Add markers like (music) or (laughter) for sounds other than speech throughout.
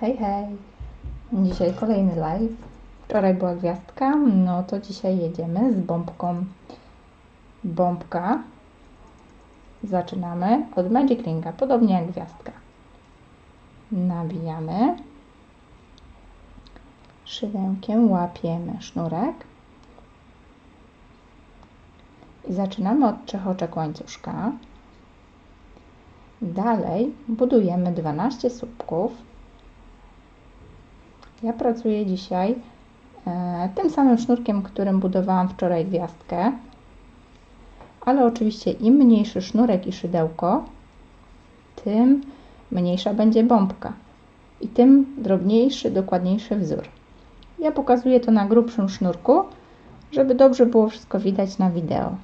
Hej, hej. Dzisiaj kolejny live. Wczoraj była gwiazdka, no to dzisiaj jedziemy z bombką. Bombka. Zaczynamy od Magic Ringa, podobnie jak gwiazdka. Nabijamy. Szydełkiem łapiemy sznurek. I zaczynamy od trzech oczek łańcuszka. Dalej budujemy 12 słupków. Ja pracuję dzisiaj e, tym samym sznurkiem, którym budowałam wczoraj gwiazdkę, ale oczywiście im mniejszy sznurek i szydełko, tym mniejsza będzie bombka i tym drobniejszy, dokładniejszy wzór. Ja pokazuję to na grubszym sznurku, żeby dobrze było wszystko widać na wideo.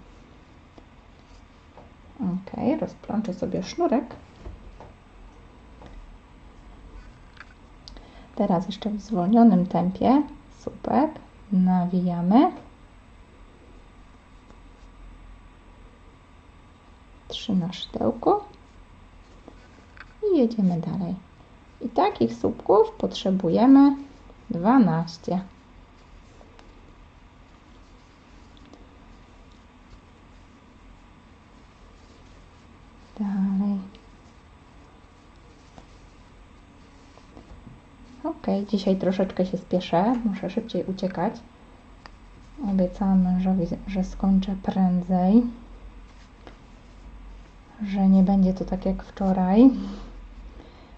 Ok, rozplączę sobie sznurek. Teraz jeszcze w zwolnionym tempie słupek nawijamy. Trzy na szydełku i jedziemy dalej. I takich słupków potrzebujemy 12. Dalej. Ok, dzisiaj troszeczkę się spieszę, muszę szybciej uciekać. Obiecałam mężowi, że skończę prędzej, że nie będzie to tak jak wczoraj.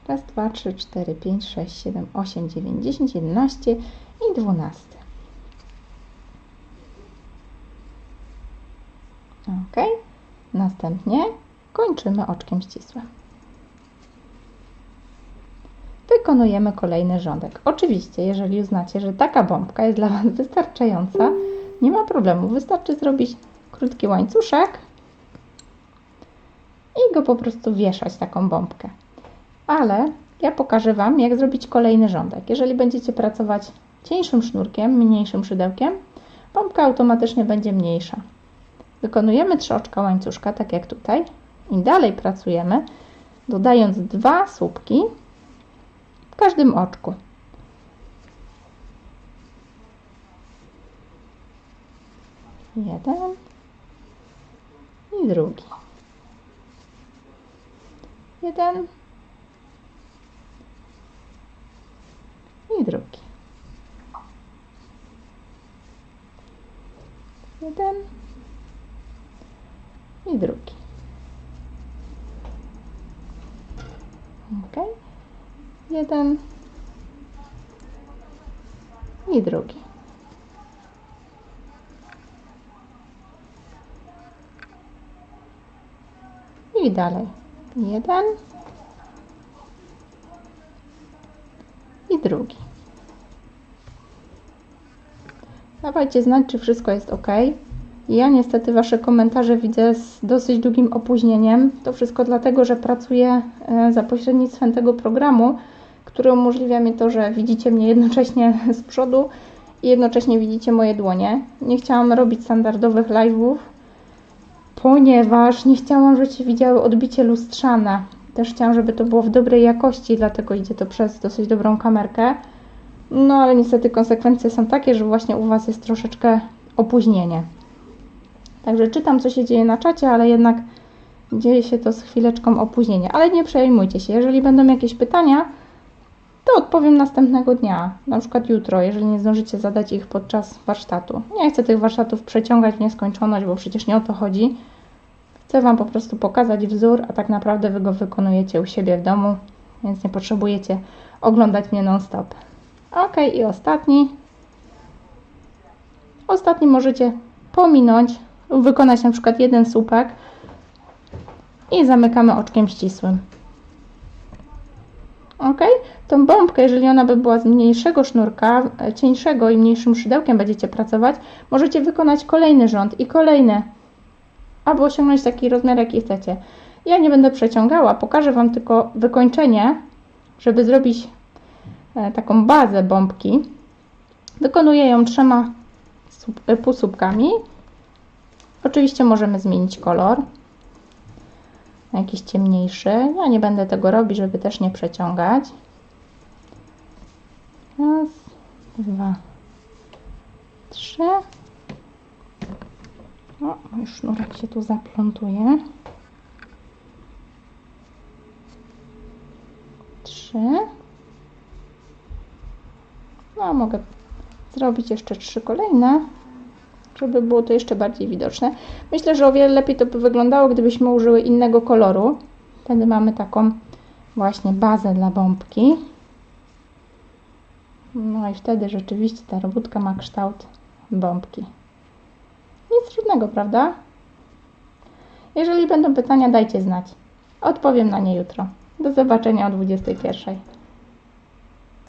Raz, dwa, trzy, cztery, pięć, sześć, siedem, osiem, dziewięć, dziesięć, jedenaście i dwunasty. Ok, następnie kończymy oczkiem ścisłym wykonujemy kolejny rządek. Oczywiście, jeżeli uznacie, że taka bombka jest dla Was wystarczająca, nie ma problemu. Wystarczy zrobić krótki łańcuszek i go po prostu wieszać, taką bombkę. Ale ja pokażę Wam, jak zrobić kolejny rządek. Jeżeli będziecie pracować cieńszym sznurkiem, mniejszym szydełkiem, bombka automatycznie będzie mniejsza. Wykonujemy trzy oczka łańcuszka, tak jak tutaj, i dalej pracujemy, dodając dwa słupki każdym oczku. Jeden i drugi. Jeden i drugi. Jeden i drugi. Ok. Jeden i drugi. I dalej. Jeden i drugi. Dawajcie znać, czy wszystko jest ok. Ja niestety Wasze komentarze widzę z dosyć długim opóźnieniem. To wszystko dlatego, że pracuję e, za pośrednictwem tego programu, który umożliwia mi to, że widzicie mnie jednocześnie (laughs) z przodu i jednocześnie widzicie moje dłonie. Nie chciałam robić standardowych live'ów, ponieważ nie chciałam, żebyście widziały odbicie lustrzane. Też chciałam, żeby to było w dobrej jakości, dlatego idzie to przez dosyć dobrą kamerkę. No ale niestety konsekwencje są takie, że właśnie u Was jest troszeczkę opóźnienie. Także czytam, co się dzieje na czacie, ale jednak dzieje się to z chwileczką opóźnienia. Ale nie przejmujcie się. Jeżeli będą jakieś pytania, to odpowiem następnego dnia, na przykład jutro, jeżeli nie zdążycie zadać ich podczas warsztatu. Nie chcę tych warsztatów przeciągać w nieskończoność, bo przecież nie o to chodzi. Chcę Wam po prostu pokazać wzór, a tak naprawdę Wy go wykonujecie u siebie w domu, więc nie potrzebujecie oglądać mnie non-stop. Ok, i ostatni. Ostatni możecie pominąć wykonać na przykład jeden słupek i zamykamy oczkiem ścisłym. Ok? Tą bombkę, jeżeli ona by była z mniejszego sznurka, e, cieńszego i mniejszym szydełkiem będziecie pracować, możecie wykonać kolejny rząd i kolejny, aby osiągnąć taki rozmiar, jaki chcecie. Ja nie będę przeciągała, pokażę Wam tylko wykończenie, żeby zrobić e, taką bazę bombki. Wykonuję ją trzema e, półsłupkami. Oczywiście możemy zmienić kolor na jakiś ciemniejszy. Ja nie będę tego robić, żeby też nie przeciągać. Raz, dwa, trzy. O, mój sznurek się tu zaplątuje. Trzy. No, mogę zrobić jeszcze trzy kolejne, żeby było to jeszcze bardziej widoczne. Myślę, że o wiele lepiej to by wyglądało, gdybyśmy użyły innego koloru. Wtedy mamy taką właśnie bazę dla bombki. No i wtedy rzeczywiście ta robótka ma kształt bombki. Nic trudnego, prawda? Jeżeli będą pytania, dajcie znać. Odpowiem na nie jutro. Do zobaczenia o 21.